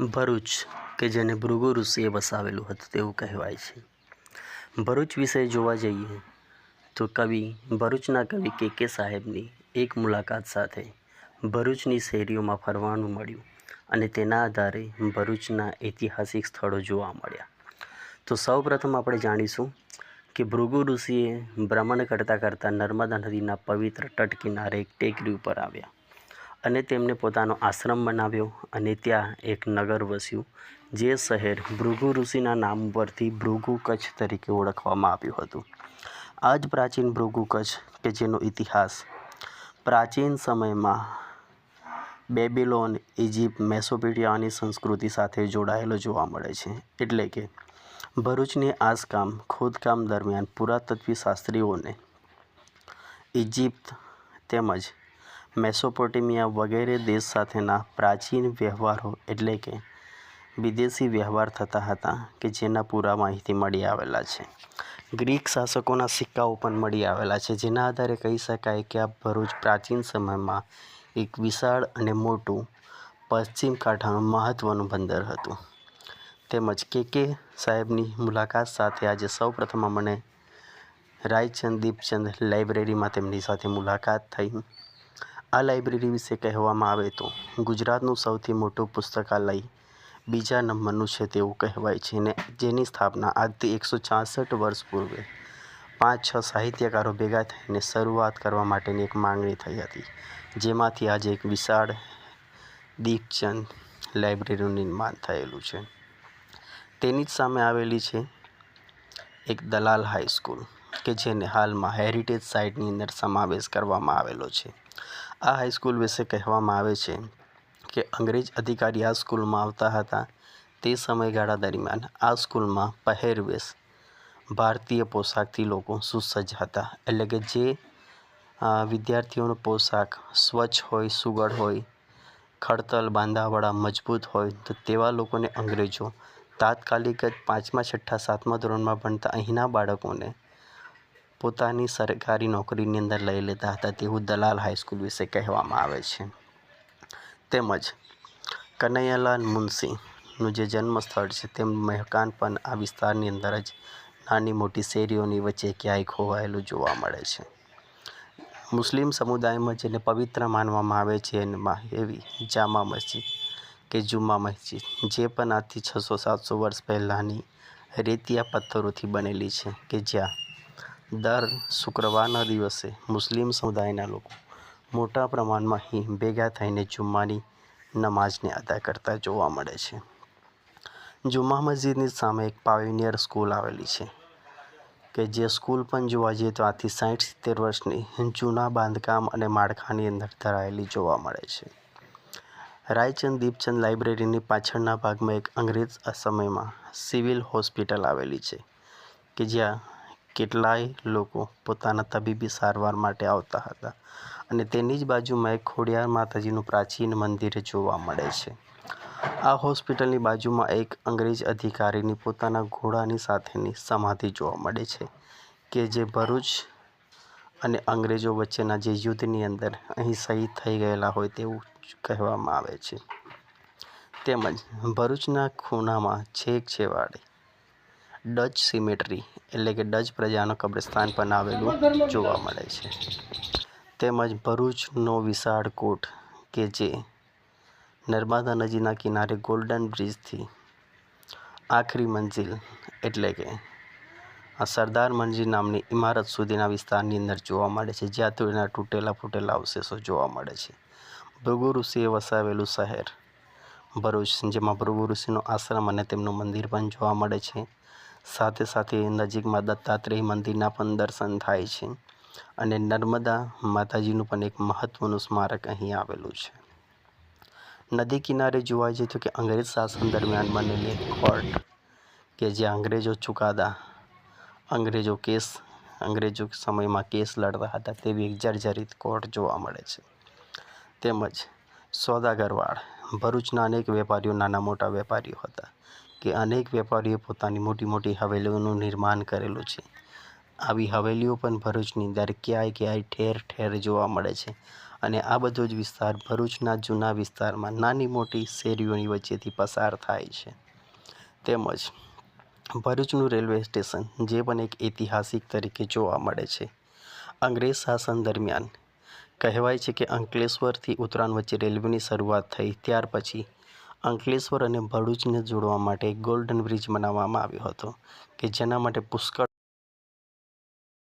ભરૂચ, કે જેને ભૃગુ ઋષિએ વસાવેલું હતું તેવું કહેવાય છે. ભરૂચ વિશે જોવા જઈએ તો કવિ, ભરૂચના કવિ કે કે સાહેબની એક મુલાકાત સાથે ભરૂચની શેરીઓમાં ફરવાનું મળ્યું અને તેના આધારે ભરૂચના ઐતિહાસિક સ્થળો જોવા મળ્યા. તો સૌપ્રથમ આપણે જાણીશું કે ભૃગુ ઋષિએ ભ્રમણ કરતાં કરતાં નર્મદા નદીના પવિત્ર તટ કિનારે એક ટેકરી ઉપર આવ્યા. અને તેમણે પોતાનો આશ્રમ બનાવ્યો અને ત્યાં એક નગર વસ્યું, જે શહેર ભૃગુ ઋષિના નામ પરથી ભૃગુ કચ્છ તરીકે ઓળખવામાં આવ્યું હતું. આ જ પ્રાચીન ભૃગુ કચ્છ, કે જેનો ઇતિહાસ પ્રાચીન સમયમાં બેબીલોન ઇજિપ્ત મેસોપીટિયાની સંસ્કૃતિ સાથે જોડાયેલો જોવા મળે છે. એટલે કે ભરૂચની આસકામ, ખોદકામ દરમિયાન પુરાતત્વી શાસ્ત્રીઓને ઇજિપ્ત તેમજ મેસોપોટેમિયા વગેરે દેશ સાથેના પ્રાચીન વ્યવહારો એટલે કે વિદેશી વ્યવહાર થતા હતા કે જેના પૂરા માહિતી મળી આવેલા છે. ગ્રીક શાસકોના સિક્કાઓ પણ મળી આવેલા છે, જેના આધારે કહી શકાય કે આ ભરૂચ પ્રાચીન સમયમાં એક વિશાળ અને મોટું પશ્ચિમ કાંઠાનું મહત્ત્વનું બંદર હતું. તેમજ કે કે સાહેબની મુલાકાત સાથે આજે સૌપ્રથમ મને રાયચંદ દીપચંદ લાઇબ્રેરીમાં તેમની સાથે મુલાકાત થઈ. આ લાઇબ્રેરી વિશે કહેવામાં આવે તો, ગુજરાતનું સૌથી મોટું પુસ્તકાલય બીજા નંબરનું છે તેવું કહેવાય છે ને, જેની સ્થાપના આજથી એકસો છાસઠ વર્ષ પૂર્વે પાંચ છ સાહિત્યકારો ભેગા થઈને શરૂઆત કરવા માટેની એક માંગણી થઈ હતી, જેમાંથી આજે એક વિશાળ દીપચંદ લાઇબ્રેરીનું નિર્માણ થયેલું છે. તેની જ સામે આવેલી છે એક દલાલ હાઈસ્કૂલ કે જેને હાલમાં હેરિટેજ સાઇટની અંદર સમાવેશ કરવામાં આવેલો છે. આ હાઈસ્કૂલ વિશે કહેવામાં આવે છે કે અંગ્રેજ અધિકારી આ સ્કૂલમાં આવતા હતા. તે સમયગાળા દરમિયાન આ સ્કૂલમાં પહેરવેશ ભારતીય પોશાકથી લોકો સુસજ્જ હતા. એટલે કે જે વિદ્યાર્થીઓનો પોશાક સ્વચ્છ હોય સુગળ હોય, ખડતલ બાંધાવાળા મજબૂત હોય, તો તેવા લોકોને અંગ્રેજો તાત્કાલિક જ પાંચમા, છઠ્ઠા, સાતમા ધોરણમાં ભણતા અહીંના બાળકોને પોતાની સરકારી નોકરીની અંદર લઈ લેતા હતા તેવું દલાલ હાઈસ્કૂલ વિશે કહેવામાં આવે છે. તેમજ કનૈયાલાલ મુનશીનું જે જન્મસ્થળ છે તેમનું મહેકાન પણ આ વિસ્તારની અંદર જ નાની મોટી શેરીઓની વચ્ચે ક્યાંય ખોવાયેલું જોવા મળે છે. મુસ્લિમ સમુદાયમાં જેને પવિત્ર માનવામાં આવે છે એમાં એવી જામા મસ્જિદ કે જુમ્મા મસ્જિદ, જે પણ આજથી છસો સાતસો વર્ષ પહેલાંની રેતિયા પથ્થરોથી બનેલી છે કે જ્યાં દર શુક્રવારના દિવસે મુસ્લિમ સમુદાયના લોકો મોટા પ્રમાણમાં અહીં ભેગા થઈને જુમ્માની નમાઝને અદા કરતા જોવા મળે છે. જુમ્મા મસ્જિદની સામે એક પાયોનિયર સ્કૂલ આવેલી છે કે જે સ્કૂલ પણ જોવા જઈએ તો આથી સાઠ સિત્તેર વર્ષની જૂના બાંધકામ અને માળખાની અંદર ધરાયેલી જોવા મળે છે. રાયચંદ દીપચંદ લાઇબ્રેરીની પાછળના ભાગમાં એક અંગ્રેજ સમયમાં સિવિલ હોસ્પિટલ આવેલી છે કે જ્યાં કેટલાય લોકો પોતાના તબીબી સારવાર માટે આવતા હતા અને તેની જ બાજુમાં એક ખોડિયાર માતાજીનું પ્રાચીન મંદિર જોવા મળે છે. આ હોસ્પિટલની બાજુમાં એક અંગ્રેજ અધિકારીની પોતાના ઘોડાની સાથેની સમાધિ જોવા મળે છે કે જે ભરૂચ અને અંગ્રેજો વચ્ચેના જે યુદ્ધની અંદર અહીં શહીદ થઈ ગયેલા હોય તેવું કહેવામાં આવે છે. તેમજ ભરૂચના ખૂણામાં છેક છેવાડે ડચ સિમેટ્રી એટલે કે ડચ પ્રજાનો કબ્રસ્તાન પણ આવેલું જોવા મળે છે. તેમજ ભરૂચનો વિશાળ કોટ કે જે નર્મદા નદીના કિનારે ગોલ્ડન બ્રિજથી આખરી મંજિલ એટલે કે આ સરદાર મંજિલ નામની ઇમારત સુધીના વિસ્તારની અંદર જોવા મળે છે. જ્યાં તો એના તૂટેલા ફૂટેલા અવશેષો જોવા મળે છે. ભૃગુ ઋષિએ વસાવેલું શહેર ભરૂચ, જેમાં ભૃગુ ઋષિનો આશ્રમ અને તેમનું મંદિર પણ જોવા મળે છે. સાથે સાથે નજીકમાં દત્તાત્રેય મંદિરના પણ દર્શન થાય છે. અને નર્મદા માતાજીનું પણ એક મહત્ત્વનું સ્મારક અહીં આવેલું છે. નદી કિનારે જોવા જઈએ તો કે અંગ્રેજ શાસન દરમિયાન બનેલી કોર્ટ કે જે અંગ્રેજો ચુકાદા, અંગ્રેજો કેસ, અંગ્રેજો સમયમાં કેસ લડતા હતા તેવી એક જર્જરિત કોર્ટ જોવા મળે છે. તેમજ સોદાગરવાડ, ભરૂચના અનેક વેપારીઓ, નાના મોટા વેપારીઓ હતા. કે અનેક વેપારીઓ પોતાની મોટી મોટી હવેલીઓનું નિર્માણ કરેલું છે. આવી હવેલીઓ પણ ભરૂચની અંદર ક્યાંય ક્યાંય ઠેર ઠેર જોવા મળે છે અને આ બધો જ વિસ્તાર ભરૂચના જૂના વિસ્તારમાં નાની મોટી શેરીઓની વચ્ચેથી પસાર થાય છે. તેમજ ભરૂચનું રેલવે સ્ટેશન, જે પણ એક ઐતિહાસિક તરીકે જોવા મળે છે. અંગ્રેજ શાસન દરમિયાન કહેવાય છે કે અંકલેશ્વરથી ઉત્તરાયણ વચ્ચે રેલવેની શરૂઆત થઈ, ત્યાર પછી અંકલેશ્વર અને ભરૂચને જોડવા માટે ગોલ્ડન બ્રિજ બનાવવામાં આવ્યો હતો કે જેના માટે પુષ્કળ